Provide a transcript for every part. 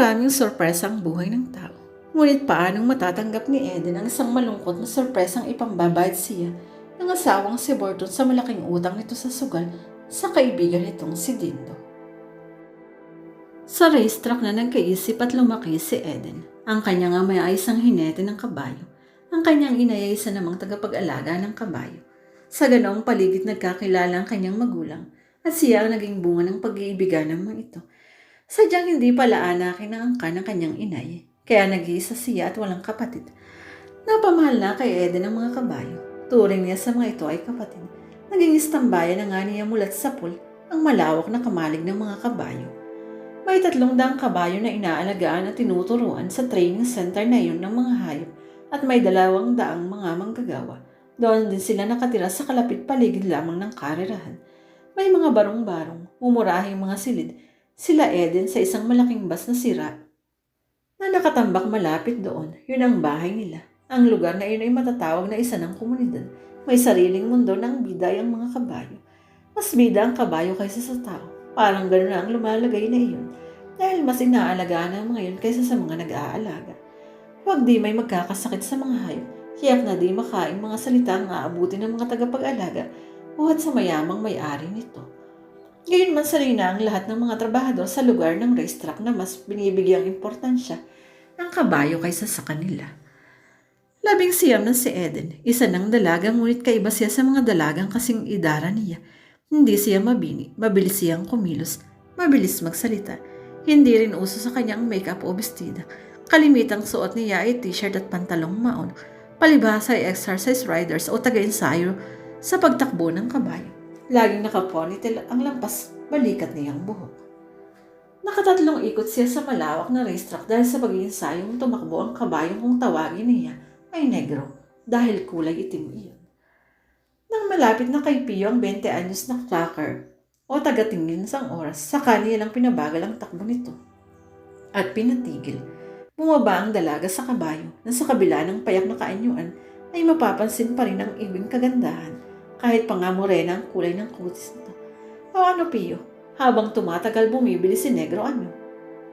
Maraming sorpresa ang buhay ng tao. Ngunit paanong matatanggap ni Eden ang isang malungkot na sorpresang ipambabayad siya ng asawang si Borton sa malaking utang nito sa sugal sa kaibigan nitong si Dindo. Sa racetrack na nagkaisip at lumaki si Eden. Ang kanyang ama ay isang hinete ng kabayo. Ang kanyang ina ay isa namang tagapag-alaga ng kabayo. Sa ganoong paligid nagkakilala ang kanyang magulang at siya ang naging bunga ng pag-iibigan ng mga ito. Sadyang hindi pala anakin ang angka ng kanyang inay, kaya nag-iisa siya at walang kapatid. Napamahal na kay Eden ang mga kabayo. Turing niya sa mga ito ay kapatid. Naging istambayan na nga niya mulat sa pool ang malawak na kamalig ng mga kabayo. May tatlong daang kabayo na inaalagaan at tinuturuan sa training center na iyon ng mga hayop at may dalawang daang mga manggagawa. Doon din sila nakatira sa kalapit paligid lamang ng karerahan. May mga barong-barong, mumurahing mga silid, sila Eden sa isang malaking bas na sira na nakatambak malapit doon. Yun ang bahay nila. Ang lugar na iyon ay matatawag na isa ng komunidad. May sariling mundo ng biday ang mga kabayo. Mas bida ang kabayo kaysa sa tao. Parang gano'n ang lumalagay na iyon. Dahil mas inaalagaan ang mga yun kaysa sa mga nag-aalaga. Huwag di may magkakasakit sa mga hayop. Hiyak na di makain mga salita ang aabuti ng mga tagapag-alaga buhat sa mayamang may-ari nito. Gayon man sarina ang lahat ng mga trabahador sa lugar ng racetrack na mas binibigyang importansya ng kabayo kaysa sa kanila. Labing siyam na si Eden, isa ng dalaga ngunit kaiba siya sa mga dalagang kasing idara niya. Hindi siya mabini, mabilis siyang kumilos, mabilis magsalita. Hindi rin uso sa kanyang makeup o bestida. Kalimitang suot niya ay t-shirt at pantalong maon. Palibhasa ay exercise riders o taga-ensayo sa pagtakbo ng kabayo. Laging nakaponytail ang lampas balikat niyang buhok. Nakatatlong ikot siya sa malawak na racetrack dahil sa pag-iinsayong tumakbo ang kabayong kung tawagin niya ay negro dahil kulay itim iyon. Nang malapit na kay Pio ang 20 anyos na clocker o tagatingin sa oras, sa kanya lang pinabagal ang takbo nito. At pinatigil. Bumaba ang dalaga sa kabayo na sa kabila ng payak na kaanyuan ay mapapansin pa rin ang ibing kagandahan kahit pa nga ang kulay ng kutis nito. O ano Pio, habang tumatagal bumibili si Negro ano?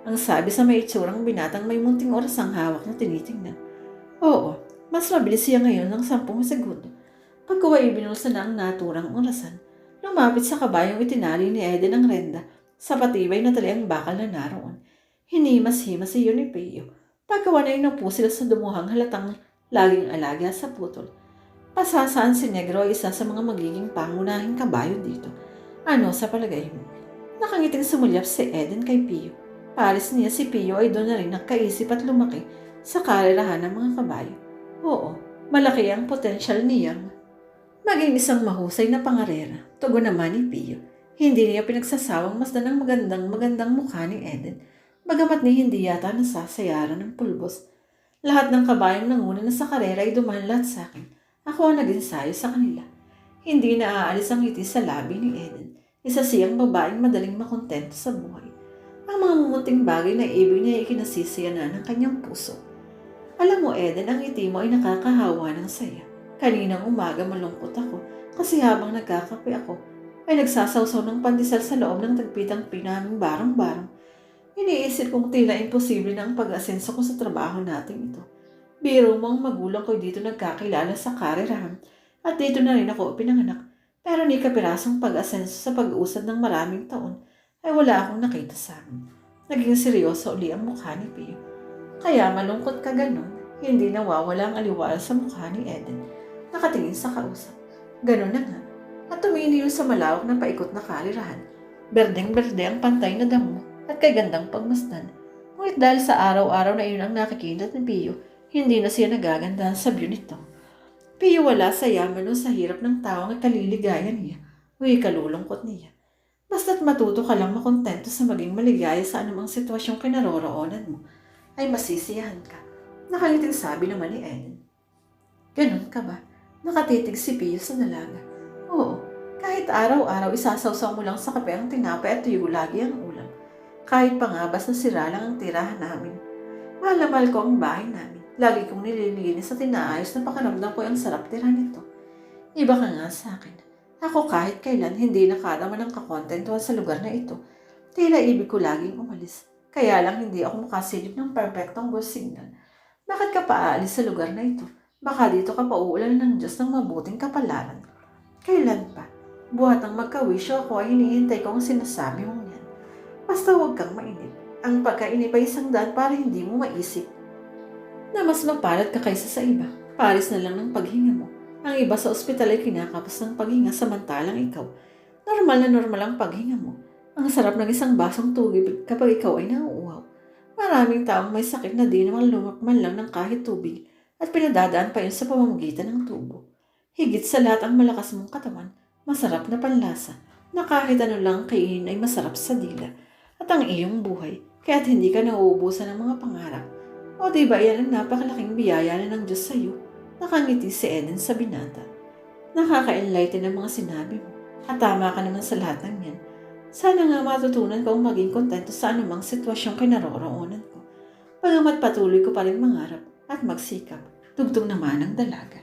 Ang sabi sa may itsurang binatang may munting oras ang hawak na tinitingnan. Oo, mas mabilis siya ngayon ng sampung segundo. Pagkuha ibinulsa na ang naturang orasan, lumapit sa kabayong itinali ni Eden ang renda sa patibay na tali ang bakal na naroon. Hinimas-himas si ni Pio. Pagkawa na inupo sila sa dumuhang halatang laging alaga sa putol. Pasasaan si Negro isa sa mga magiging pangunahing kabayo dito. Ano sa palagay mo? Nakangiting sumulyap si Eden kay Pio. Paris niya si Pio ay doon na rin nagkaisip at lumaki sa karerahan ng mga kabayo. Oo, malaki ang potensyal niyang maging isang mahusay na pangarera. Tugon naman ni Pio. Hindi niya pinagsasawang masdan ang magandang magandang mukha ni Eden. Bagamat ni hindi yata nasasayaran ng pulbos. Lahat ng kabayong nanguna na sa karera ay dumaan sa akin. Ako ang nag-ensayo sa kanila. Hindi na aalis ang ngiti sa labi ni Eden. Isa siyang babaeng madaling makontento sa buhay. Ang mga mumunting bagay na ibig niya ay ikinasisiya na ng kanyang puso. Alam mo, Eden, ang ngiti mo ay nakakahawa ng saya. Kaninang umaga malungkot ako kasi habang nagkakape ako, ay nagsasawsaw ng pandesal sa loob ng tagpitang pinaming barang-barang. Iniisip kong tila imposible na ang pag-asenso ko sa trabaho natin ito. Biro mo ang magulang ko dito nagkakilala sa karerahan at dito na rin ako pinanganak. Pero ni kapirasong pag-asenso sa pag-uusad ng maraming taon ay wala akong nakita sa amin. Naging seryoso uli ang mukha ni Pio. Kaya malungkot ka ganun, hindi nawawala ang aliwala sa mukha ni Eden. Nakatingin sa kausap. Ganun na nga. At tumingin sa malawak na paikot na kalirahan. Berdeng-berde ang pantay na damo at kay gandang pagmasdan. Ngunit dahil sa araw-araw na iyon ang nakikilat ni Pio, hindi na siya nagaganda sa view nito. Pio wala sa yaman sa hirap ng tao ang kaliligayan niya o ikalulungkot niya. Basta't matuto ka lang makontento sa maging maligaya sa anumang sitwasyong kinaroroonan mo, ay masisiyahan ka. Nakangiting sabi naman ni Ellen. Ganun ka ba? Nakatitig si Pio sa dalaga. Oo, kahit araw-araw isasawsaw mo lang sa kape ang tinapay at tuyo lagi ang ulam. Kahit pa nga basta sira lang ang tirahan namin. Mahal na mahal ko ang bahay namin. Lagi kong nililinis at inaayos na pakiramdam ko ang sarap tira nito. Iba ka nga sa akin. Ako kahit kailan hindi nakarama ng kakontentuhan sa lugar na ito. Tila ibig ko laging umalis. Kaya lang hindi ako makasilip ng perfectong go signal. Bakit ka pa aalis sa lugar na ito? Baka dito ka pa uulan ng Diyos ng mabuting kapalaran. Kailan pa? Buhat ang magkawisyo ako ay hinihintay ko ang sinasabi mong yan. Basta huwag kang mainip. Ang pagkainip ay isang daan para hindi mo maisip na mas mapalad ka kaysa sa iba. Paris na lang ng paghinga mo. Ang iba sa ospital ay kinakapos ng paghinga samantalang ikaw. Normal na normal ang paghinga mo. Ang sarap ng isang basong tubig kapag ikaw ay nauuhaw. Maraming taong may sakit na di naman lumakman lang ng kahit tubig at pinadadaan pa yun sa pamamagitan ng tubo. Higit sa lahat ang malakas mong katawan, masarap na panlasa, na kahit ano lang kainin ay masarap sa dila, at ang iyong buhay, kaya't hindi ka nauubusan ng mga pangarap. O di ba yan ang napakalaking biyaya na ng Diyos sa iyo? Nakangiti si Eden sa binata. Nakaka-enlighten ang mga sinabi mo. At tama ka naman sa lahat ng yan. Sana nga matutunan kong maging kontento sa anumang sitwasyong kinaroroonan ko. Pagamat patuloy ko pa rin mangarap at magsikap. Tugtog naman ang dalaga.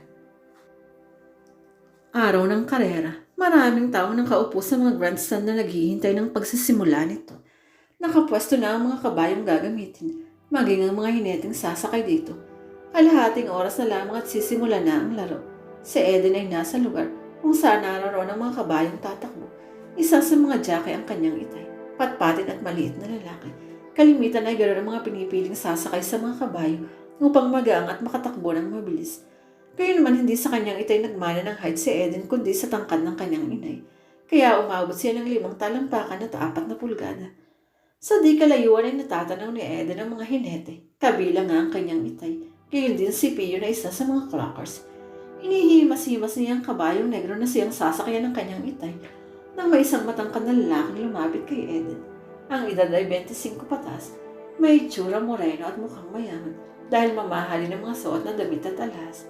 Araw ng karera, maraming tao nang kaupo sa mga grandstand na naghihintay ng pagsisimula nito. Nakapwesto na ang mga kabayong gagamitin, maging ang mga hineteng sasakay dito. Kalahating oras na lamang at sisimula na ang laro. Si Eden ay nasa lugar kung saan naroon ang mga kabayong tatakbo. Isa sa mga jacke ang kanyang itay, patpatin at maliit na lalaki. Kalimitan ay ganoon ang mga pinipiling sasakay sa mga kabayo upang magaang at makatakbo ng mabilis. Kaya naman hindi sa kanyang itay nagmana ng height si Eden kundi sa tangkad ng kanyang inay. Kaya umabot siya ng limang talampakan at apat na pulgada. Sa di kalayuan ay natatanaw ni Eden ang mga hinete, kabilang nga ang kanyang itay. Gayon din si Pio na isa sa mga clockers. Hinihimas-himas niya ang kabayong negro na siyang sasakyan ng kanyang itay nang may isang matangkad na lalaking lumapit kay Eden. Ang edad ay 25 patas, may tsura moreno at mukhang mayaman dahil mamahalin ng mga suot na damit at alas.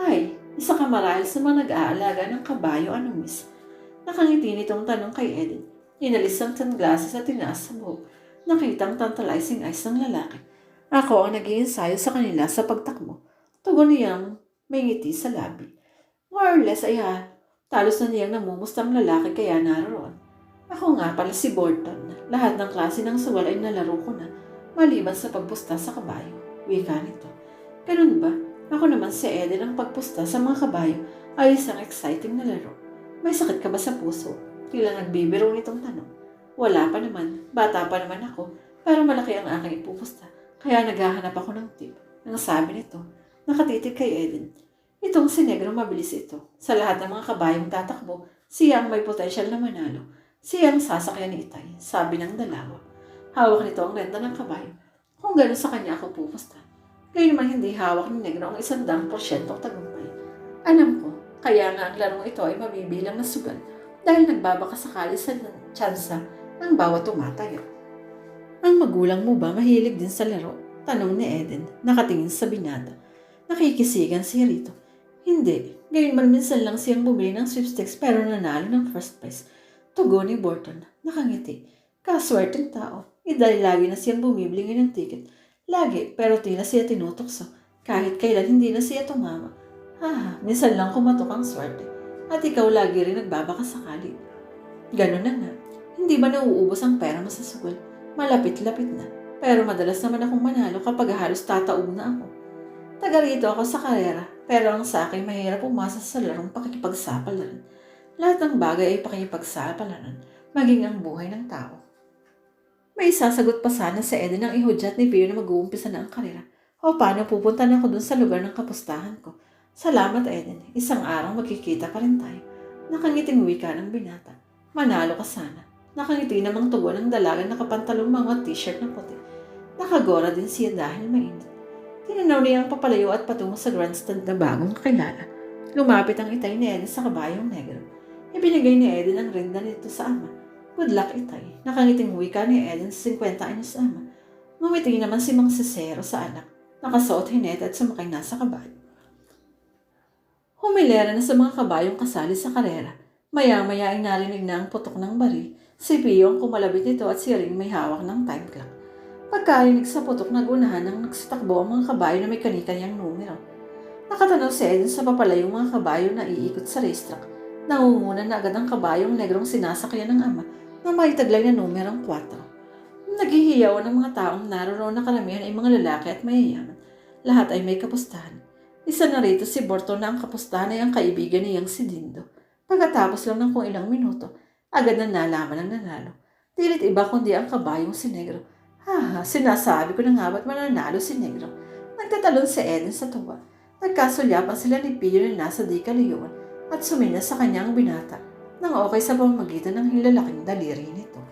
Hay, isa ka marahil sa mga nag-aalaga ng kabayo, ano miss? Nakangiti nitong tanong kay Eden. Inalis ang sunglasses at tinaas sa buhok. Nakitang tantalizing eyes ng lalaki. Ako ang nag ensayo sa kanila sa pagtakbo. Tugon niyang may ngiti sa labi. More or less ay ha, talos na niyang namumusta ang lalaki kaya naroon. Ako nga pala si Borton. Lahat ng klase ng suwal ay nalaro ko na, maliban sa pagpusta sa kabayo. Wika nito. Ganun ba? Ako naman si Eden ang pagpusta sa mga kabayo ay isang exciting na laro. May sakit ka ba sa puso? Tila nagbibiro nitong tanong. Wala pa naman. Bata pa naman ako. Pero malaki ang aking ipupusta. Kaya naghahanap ako ng tip. Ang sabi nito, nakatitig kay Eden. Itong si Negro mabilis ito. Sa lahat ng mga kabayong tatakbo, siya ang may potensyal na manalo. Siya ang sasakyan ni Itay, sabi ng dalawa. Hawak nito ang renta ng kabayo. Kung gano'n sa kanya ako pupusta. Ngayon naman hindi hawak ni Negro ang isang dang porsyentong tagumpay. Alam ko, kaya nga ang larong ito ay mabibilang na sugal dahil nagbabaka sakali sa tsansa ng bawat tumatayo. Ang magulang mo ba mahilig din sa laro? Tanong ni Eden, nakatingin sa binata. Nakikisigan si Rito. Hindi, ngayon man minsan lang siyang bumili ng sweepstakes pero nanalo ng first prize. Tugon ni Borton, nakangiti. Kaswerteng tao, eh dahil lagi na siyang bumibili ng ticket. Lagi, pero tila siya tinutokso. Kahit kailan hindi na siya tumama. Ah, minsan lang kumatok ang swerte. At ikaw lagi rin nagbabaka sakali. Ganun na nga. Hindi ba nauubos ang pera mo sa sugol? Malapit-lapit na. Pero madalas naman akong manalo kapag halos tataog na ako. Taga rito ako sa karera, pero ang sa akin mahirap umasa sa larong pakikipagsapalaran. Lahat ng bagay ay pakikipagsapalaran, maging ang buhay ng tao. May sasagot pa sana sa Eden ang ihudyat ni Pio na mag-uumpisa na ang karera. O paano pupunta na ako dun sa lugar ng kapustahan ko? Salamat Eden, isang araw magkikita pa rin tayo. Nakangiting wika ng binata. Manalo ka sana. Nakangiti namang tugon ng dalaga nakapantalong mga t-shirt na puti. Nakagora din siya dahil mainit. Tinanaw niya ang papalayo at patungo sa grandstand na bagong kakilala. Lumapit ang itay ni Eden sa kabayong negro. Ibinigay ni Eden ang renda nito sa ama. Good luck, itay. Nakangiting wika ni Eden sa 50 anyos ama. Ngumiti naman si Mang Cesero sa anak. Nakasuot hinete at sumakay na sa kabayo. Humilera na sa mga kabayong kasali sa karera. Maya-maya ay narinig na ang putok ng bari. Si Pio ang kumalabit nito at si Ring may hawak ng time clock. Pagkarinig sa putok, nagunahan ng nagsitakbo ang mga kabayo na may kanikanyang numero. Nakatanaw si Eden sa papalayong mga kabayo na iikot sa racetrack. Nangunguna na agad ang kabayong negrong sinasakyan ng ama na may taglay na numerong 4. Naghihiyaw ng mga taong naroon na karamihan ay mga lalaki at mayayaman. Lahat ay may kapustahan. Isa na rito si Borto na ang kapustahan ay ang kaibigan niyang si Dindo. Pagkatapos lang ng kung ilang minuto, agad na nalaman ang nanalo. Dilit iba kundi ang kabayong si Negro. Ha, sinasabi ko na nga ba't mananalo si Negro. Nagtatalon si Eden sa tuwa. Nagkasulyapan sila ni Pio na nasa di kalayuan at sumina sa kanyang binata nang okay sa pamamagitan ng hilalaking daliri nito.